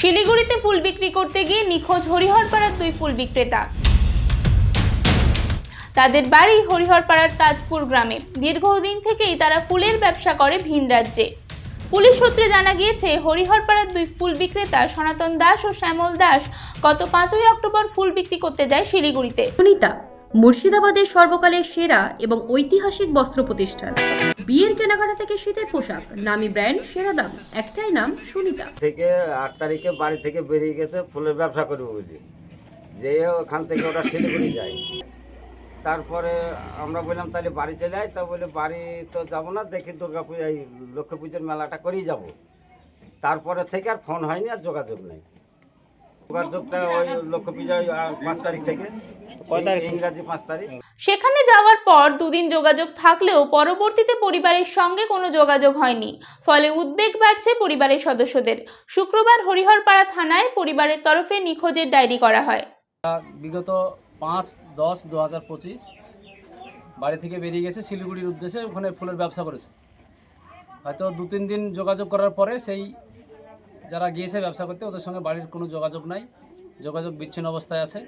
শিলিগুড়িতে ফুল বিক্রি করতে গিয়ে নিখোঁজ হরিহরপাড়ার দুই ফুল বিক্রেতা। তাদের বাড়ি হরিহরপাড়ার তাজপুর গ্রামে। দীর্ঘদিন থেকেই তারা ফুলের ব্যবসা করে ভিন রাজ্যে। পুলিশ সূত্রে জানা গিয়েছে, হরিহরপাড়ার দুই ফুল বিক্রেতা সনাতন দাস ও শ্যামল দাস গত পাঁচই অক্টোবর ফুল বিক্রি করতে যায় শিলিগুড়িতে। সুনিতা মুর্শিদাবাদের সর্বকালের সেরা এবং ঐতিহাসিক বস্ত্র প্রতিষ্ঠান। বিয়ের কেনাকাটা থেকে শীতের পোশাক, নামি ব্র্যান্ড, সেরা দাম, একটাই নাম সুনিতা। থেকে আট তারিখে বাড়ি থেকে বেরিয়ে গেছে, ফুলের ব্যবসা করবে বলি যে ওখান থেকে ওটা শিলিগুড়ি যায়। তারপরে আমরা বললাম, তাহলে বাড়ি চলে যাই তা বলে, বাড়ি তো যাব না, দেখি দুর্গা পূজা লক্ষ্মী পুজোর মেলাটা করেই যাব। তারপরে থেকে আর ফোন হয়নি আর যোগাযোগ নেই। যোগাযোগটা ওই লক্ষ্মী পূজা পাঁচ তারিখ থেকে। ইংরাজি পাঁচ তারিখ। সেখানে যাওয়ার পর দুদিন যোগাযোগ থাকলেও পরবর্তীতে পরিবারের সঙ্গে কোনো যোগাযোগ হয়নি। ফলে উদ্বেগ বাড়ছে পরিবারের সদস্যদের। শুক্রবার হরিহরপাড়া থানায় পরিবারের তরফে নিখোঁজের ডায়েরি করা হয়। বিগত পাঁচ দশ দু হাজার পঁচিশ বাড়ি থেকে বেরিয়ে গেছে শিলিগুড়ির উদ্দেশ্যে ওখানে ফুলের ব্যবসা করেছে। হয়তো দু তিন দিন যোগাযোগ করার পরে সেই যারা গিয়েছে, ব্যবসা করতে, ওদের সঙ্গে বাড়ির কোনো যোগাযোগ নাই। যোগাযোগ বিচ্ছিন্ন অবস্থায় আছে।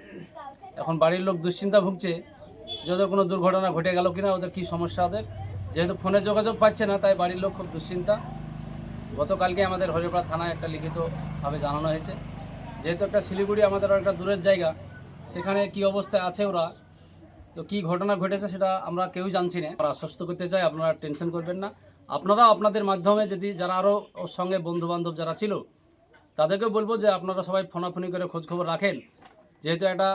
এখন বাড়ির লোক দুশ্চিন্তা ভুগছে যে ওদের কোনো দুর্ঘটনা ঘটে গেল কিনা, ওদের কী সমস্যা ওদের? যেহেতু ফোনে যোগাযোগ পাচ্ছে না, তাই বাড়ির লোক খুব দুশ্চিন্তা। গতকালকে আমাদের হরিপাড়া থানায় একটা লিখিতভাবে জানানো হয়েছে। যেহেতু একটা শিলিগুড়ি আমাদের একটা দূরের জায়গা, সেখানে কি অবস্থায় আছে ওরা, তো কি ঘটনা ঘটেছে সেটা আমরা কেউ জানছি না। আমরা আশ্বস্ত করতে চাই, আপনারা টেনশন করবেন না। আপনারা আপনাদের মাধ্যমে যদি যারা আরও ওর সঙ্গে বন্ধু বান্ধব যারা ছিল, তাদেরকে বলব যে আপনারা সবাই ফোনাফোনি করে খোঁজখবর রাখেন। যেহেতু একটা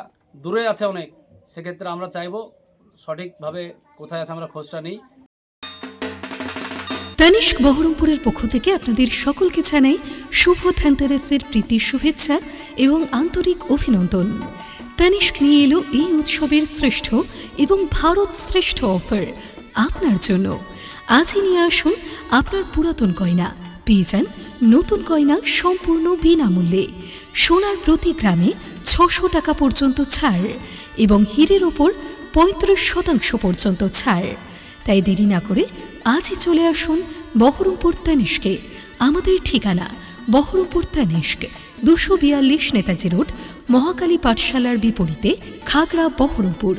দূরে আছে অনেক, সেক্ষেত্রে আমরা চাইব সঠিকভাবে কোথায় আছে আমরা খোঁজটা নিই। তানিষ্ক বহরমপুরের পক্ষ থেকে আপনাদের সকলকে জানাই শুভ ধনতেরাসের প্রীতির শুভেচ্ছা এবং আন্তরিক অভিনন্দন। তানিষ্ক নিয়ে এলো এই উৎসবের শ্রেষ্ঠ এবং ভারত শ্রেষ্ঠ অফার আপনার জন্য। আজই নিয়ে আসুন আপনার পুরাতন গয়না। পেয়ে যান নতুন গয়না সম্পূর্ণ বিনামূল্যে। সোনার প্রতি গ্রামে ছশো টাকা পর্যন্ত ছাড় এবং হীরের ওপর পঁয়ত্রিশ শতাংশ পর্যন্ত ছাড়। তাই দেরি না করে আজই চলে আসুন বহরমপুর তানিষ্কে। আমাদের ঠিকানা বহরমপুর তানিষ্ক, দুশো বিয়াল্লিশ নেতাজি রোড, মহাকালী পাঠশালার বিপরীতে খাগড়া বহরমপুর।